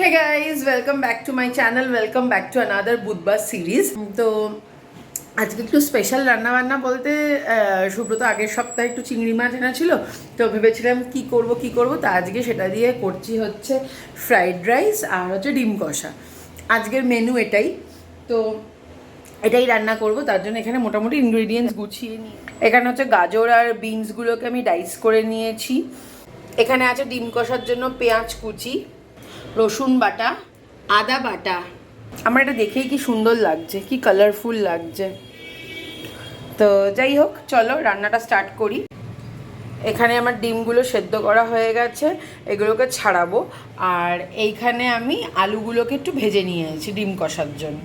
Hey guys welcome back to my channel welcome back to another Budhbar series তো আজকে একটু special রান্না বান্না বলতে সুব্রত আগের সপ্তাহে একটু চিংড়ি মাছ এনা ছিল, তো ভেবেছিলাম কি করব কি করব, তা আজকে সেটা দিয়ে করছি হচ্ছে ফ্রাইড রাইস আর হচ্ছে ডিম কষা। আজকের মেনু এটাই। তো এটাই রান্না করব, তার জন্য এখানে মোটামুটি ইনগ্রিডিয়েন্টস গুছিয়ে নিই এখানে হচ্ছে গাজর আর বিনসগুলোকে আমি ডাইস করে নিয়েছি। এখানে আছে ডিম কষার জন্য পেঁয়াজ কুচি। রসুন বাটা, আদা বাটা। আমার এটা দেখেই কি সুন্দর লাগছে, কি কালারফুল লাগছে। তো যাই হোক, চলো রান্নাটা স্টার্ট করি। এখানে আমার ডিমগুলো সেদ্ধ করা হয়ে গেছে, এগুলোকে ছাড়াবো। আর এইখানে আমি আলুগুলোকে একটু ভেজে নিয়েছি ডিম কষার জন্য।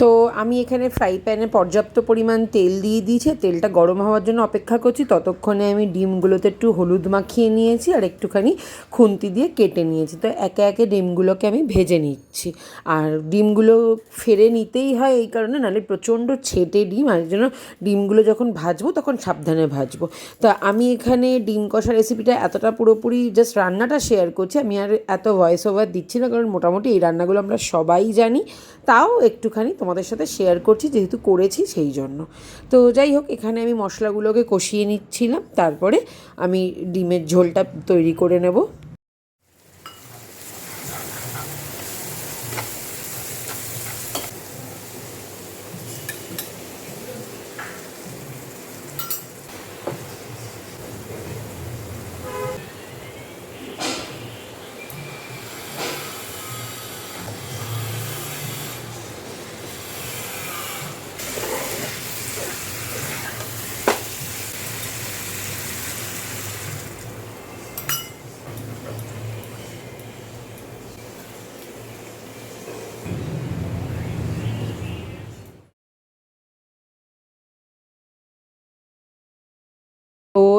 তো আমি এখানে ফ্রাই প্যানে পর্যাপ্ত পরিমাণ তেল দিয়ে দিয়েছি। তেলটা গরম হওয়ার জন্য অপেক্ষা করছি। ততক্ষণে আমি ডিমগুলোতে একটু হলুদ মাখিয়ে নিয়েছি আর একটুখানি খুন্তি দিয়ে কেটে নিয়েছি। তো একে একে ডিমগুলোকে আমি ভেজে নিচ্ছি। আর ডিমগুলো ফেরে নিতেই হয় এই কারণে, নাহলে প্রচণ্ড ছেটে ডিম। আর জন্য ডিমগুলো যখন ভাজবো, তখন সাবধানে ভাজবো। তো আমি এখানে ডিম কষা রেসিপিটা এতটা পুরোপুরি জাস্ট রান্নাটা শেয়ার করছি। আমি আর এত ভয়েস ওভার দিচ্ছি না, কারণ মোটামুটি এই রান্নাগুলো আমরা সবাই জানি। তাও একটুখানি তোমাদের সাথে শেয়ার করছি, যেহেতু করেছি সেই জন্য। তো যাই হোক, এখানে আমি মশলাগুলোকে কষিয়ে নিচ্ছিলাম, তারপরে আমি ডিমের ঝোলটা তৈরি করে নেব।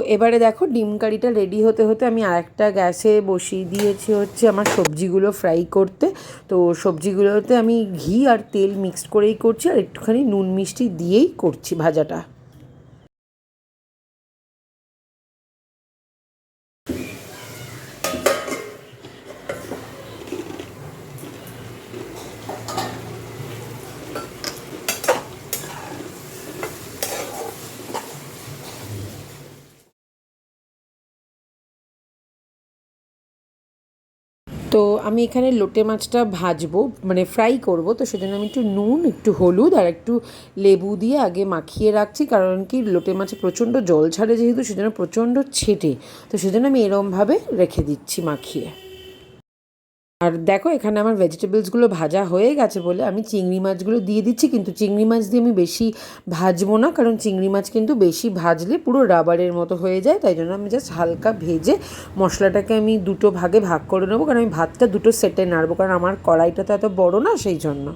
এবারে দেখো ডিম কারিটা রেডি হতে হতে আমি আরেকটা গ্যাসে বসিয়ে দিয়েছি হচ্ছে আমার সবজিগুলো ফ্রাই করতে। তো সবজিগুলোতে আমি ঘি আর তেল মিক্সড করেই করছি আর একটুখানি নুন মিষ্টি দিয়েই করছি ভাজাটা। তো আমি এখানে লোটে মাছটা ভাজবো মানে ফ্রাই করব, তো সেজন্য আমি একটু নুন, একটু হলুদ আর একটু লেবু দিয়ে আগে মাখিয়ে রাখছি, কারণ কি লোটে মাছে প্রচণ্ড জল ছাড়ে যেহেতু, সেজন্য প্রচণ্ড ছেটে, তো সেজন্য আমি এরমভাবে রেখে দিচ্ছি মাখিয়ে। আর দেখো, এখানে আমার ভেজিটেবলসগুলো ভাজা হয়ে গেছে বলে আমি চিংড়ি মাছগুলো দিয়ে দিচ্ছি, কিন্তু চিংড়ি মাছ দিয়ে আমি বেশি ভাজবো না, কারণ চিংড়ি মাছ কিন্তু বেশি ভাজলে পুরো রাবারের মতো হয়ে যায়, তাই জন্য আমি জাস্ট হালকা ভেজে মশলাটাকে আমি দুটো ভাগে ভাগ করে নেব, কারণ আমি ভাতটা দুটো সেটে নাড়বো, কারণ আমার কড়াইটা তো এত বড় না, সেই জন্য।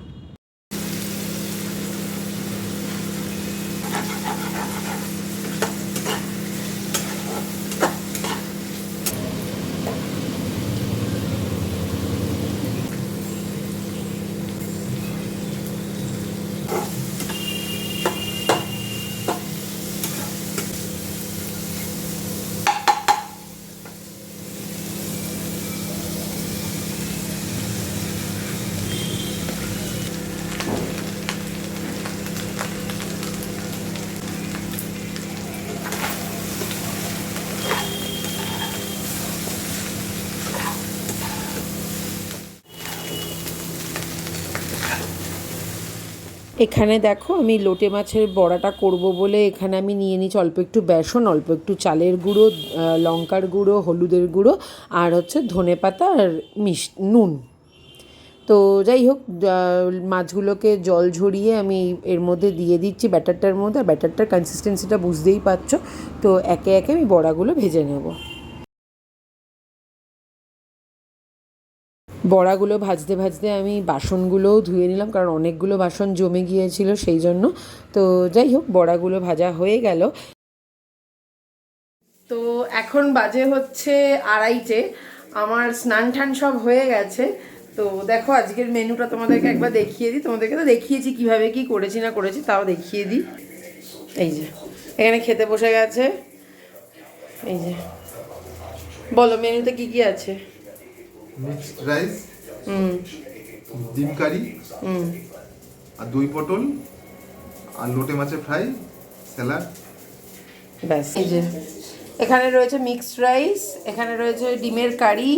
এখানে দেখো আমি লোটে মাছের বড়াটা করব বলে এখানে আমি নিয়ে নিচ্ছি অল্প একটু বেসন, অল্প একটু চালের গুঁড়ো লঙ্কার গুঁড়ো, হলুদের গুঁড়ো আর হচ্ছে ধনে পাতা আর মিশ, নুন। তো যাই হোক মাছগুলোকে জল ঝরিয়ে আমি এর মধ্যে দিয়ে দিচ্ছি ব্যাটারটার মধ্যে। ব্যাটারটার কনসিস্টেন্সিটা বুঝতেই পারছ। তো একে একে আমি বড়াগুলো ভেজে নেব। বড়াগুলো ভাজতে ভাজতে আমি বাসনগুলোও ধুয়ে নিলাম, কারণ অনেকগুলো বাসন জমে গিয়েছিল সেই জন্য। তো যাই হোক, বড়াগুলো ভাজা হয়ে গেল। তো এখন বাজে হচ্ছে আড়াইটে, আমার স্নান টান সব হয়ে গেছে। তো দেখো, আজকের মেনুটা তোমাদেরকে একবার দেখিয়ে দিই। তোমাদেরকে তো দেখিয়েছি কীভাবে কি করেছি না করেছি, তাও দেখিয়ে দিই। এই যে, এখানে খেতে বসে গেছে। এই যে, বলো, মেনুতে কি কি আছে? মিক্সড রাইস, ডিম কারি, আর দই পটল, আর লোটে মাছের ফ্রাই, স্যালাড। ব্যাস। এই যে, এখানে রয়েছে মিক্সড রাইস, এখানে রয়েছে ডিমের কারি,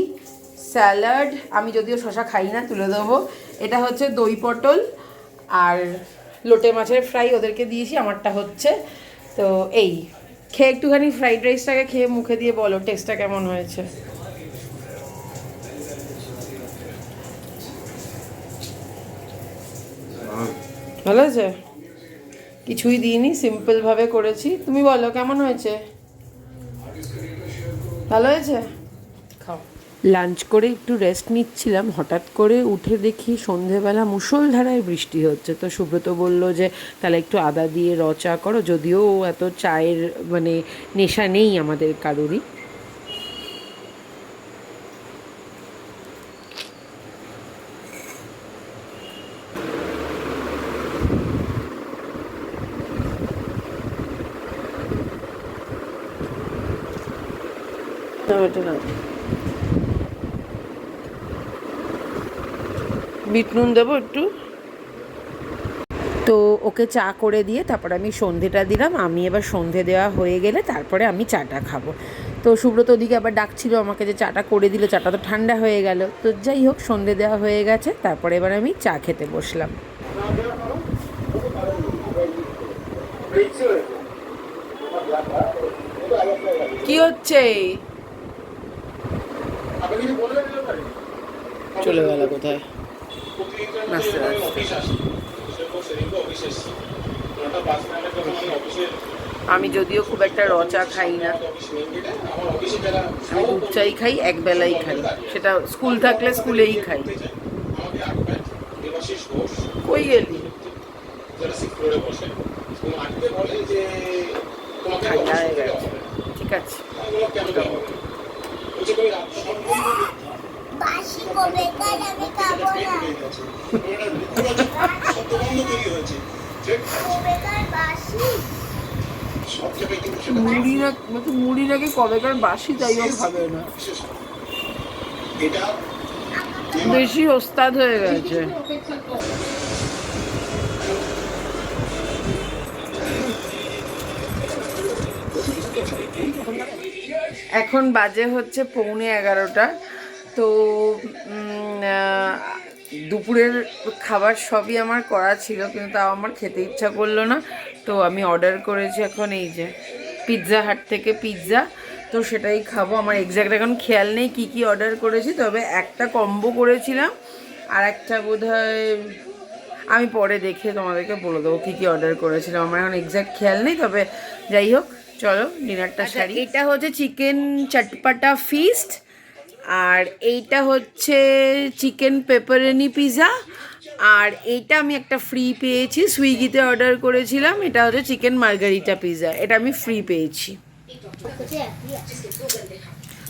স্যালাড। আমি যদিও শশা খাই না, তুলে দেবো। এটা হচ্ছে দই পটল আর লোটে মাছের ফ্রাই ওদেরকে দিয়েছি, আমারটা হচ্ছে। তো এই, খেয়ে একটুখানি ফ্রাইড রাইসটাকে খেয়ে মুখে দিয়ে বলো, টেস্টটা কেমন হয়েছে? ভালো হয়েছে কিছুই দিইনি সিম্পলভাবে করেছি। তুমি বলো কেমন হয়েছে? ভালো হয়েছে? খাও। লাঞ্চ করে একটু রেস্ট নিচ্ছিলাম হঠাৎ করে উঠে দেখি সন্ধেবেলা মুষলধারায় বৃষ্টি হচ্ছে। তো সুব্রত বলল যে তাহলে একটু আদা দিয়ে রচা করো যদিও এত চায়ের মানে নেশা নেই আমাদের কারোরই। বিট নুন দেবো একটু। তো ওকে চা করে দিয়ে তারপরে আমি সন্ধেটা দিলাম। আমি এবার সন্ধে দেওয়া হয়ে গেলে তারপরে আমি চাটা খাব। তো সুব্রত ওদিকে আবার ডাকছিল আমাকে যে চাটা করে দিল চাটা তো ঠান্ডা হয়ে গেল। তো যাই হোক সন্ধে দেওয়া হয়ে গেছে তারপরে এবার আমি চা খেতে বসলাম। কি হচ্ছে? চলে গেল কোথায়? নাচতে আমি যদিও খুব একটা রচা খাই না। আমি দুধ চাই খাই, এক বেলাই খাই। সেটা স্কুল থাকলে স্কুলেই খাই। কই গেলি? ঠিক আছে। বাসি কবে কাজ আমি খাব না। কবে কাজ বাসি মুড়ি না তো কবেকার বাসি তাইও খাবে না। বেশি ওস্তাদ হয়ে গেছে। এখন বাজে হচ্ছে পৌনে এগারোটা। তো দুপুরের খাবার সবই আমার করা ছিল, কিন্তু তাও আমার খেতে ইচ্ছা করল না। তো আমি অর্ডার করেছি এখন এই যে পিৎজা হাট থেকে পিৎজা তো সেটাই খাব, আমার এক্স্যাক্ট এখন খেয়াল নেই কী কী অর্ডার করেছি, তবে একটা কম্বো করেছিলাম, আর একটা বোধ আমি পরে দেখে তোমাদেরকে বলে দেবো কী কী অর্ডার করেছিলাম, আমার এখন এক্স্যাক্ট খেয়াল নেই, তবে যাই হোক চলো ডিনারটা সারি। এটা হচ্ছে চিকেন চটপাটা ফিস্ট আর এইটা হচ্ছে চিকেন পেপারেনি পিৎজা আর এইটা আমি একটা ফ্রি পেয়েছি সুইগিতে অর্ডার করেছিলাম এটা হচ্ছে চিকেন মার্গারিটা পিৎজা এটা আমি ফ্রি পেয়েছি।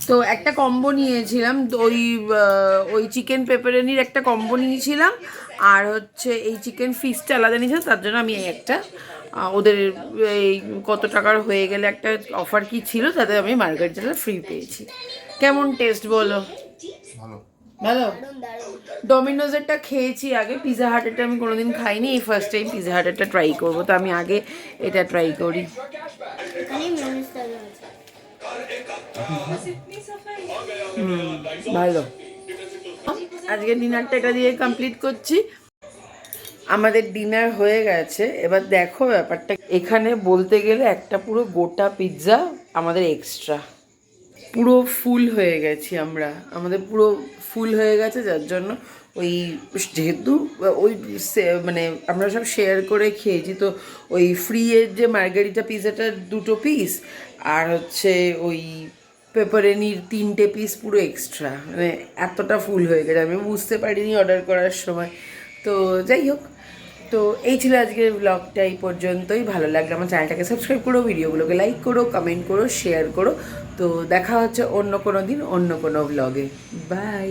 তো একটা কম্বো নিয়েছিলাম ওই ওই চিকেন পেপারেনির একটা কম্বো নিয়েছিলাম আর হচ্ছে এই চিকেন ফিশটা আলাদা নিয়েছিলাম তার জন্য আমি একটা ওদের এই কত টাকার হয়ে গেলে একটা অফার কি ছিল তাতে আমি মার্কেট মার্গারিটাটা ফ্রি পেয়েছি। কেমন টেস্ট বলো? ভালো। ভালো? ডোমিনোজেরটা খেয়েছি আগে পিৎজা হাটেরটা আমি কোনোদিন খাইনি এই ফার্স্ট টাইম পিৎজা হাটেরটা ট্রাই করব তো আমি আগে এটা ট্রাই করি। ভালো। আজকে ডিনারটা এটা দিয়ে কমপ্লিট করছি। আমাদের ডিনার হয়ে গেছে। এবার দেখো ব্যাপারটা। এখানে বলতে গেলে একটা পুরো গোটা পিৎজা আমাদের এক্সট্রা পুরো ফুল হয়ে গেছি আমরা। আমাদের পুরো ফুল হয়ে গেছে, যার জন্য ওই যেহেতু ওই মানে আমরা সব শেয়ার করে খেয়েছি, তো ওই ফ্রি এর যে মার্গারিটা পিৎজাটার দুটো পিস আর হচ্ছে ওই পেপারেনির তিনটে পিস পুরো এক্সট্রা মানে এতটা ফুল হয়ে গেছে। আমি বুঝতে পারিনি অর্ডার করার সময়। তো যাই হোক, তো এই ছিল আজকের ব্লগটা এই পর্যন্তই। ভালো লাগল আমার চ্যানেলটাকে সাবস্ক্রাইব করো, ভিডিওগুলোকে লাইক করো কমেন্ট করো শেয়ার করো। তো দেখা হচ্ছে অন্য কোনো দিন, অন্য কোনো ব্লগে বাই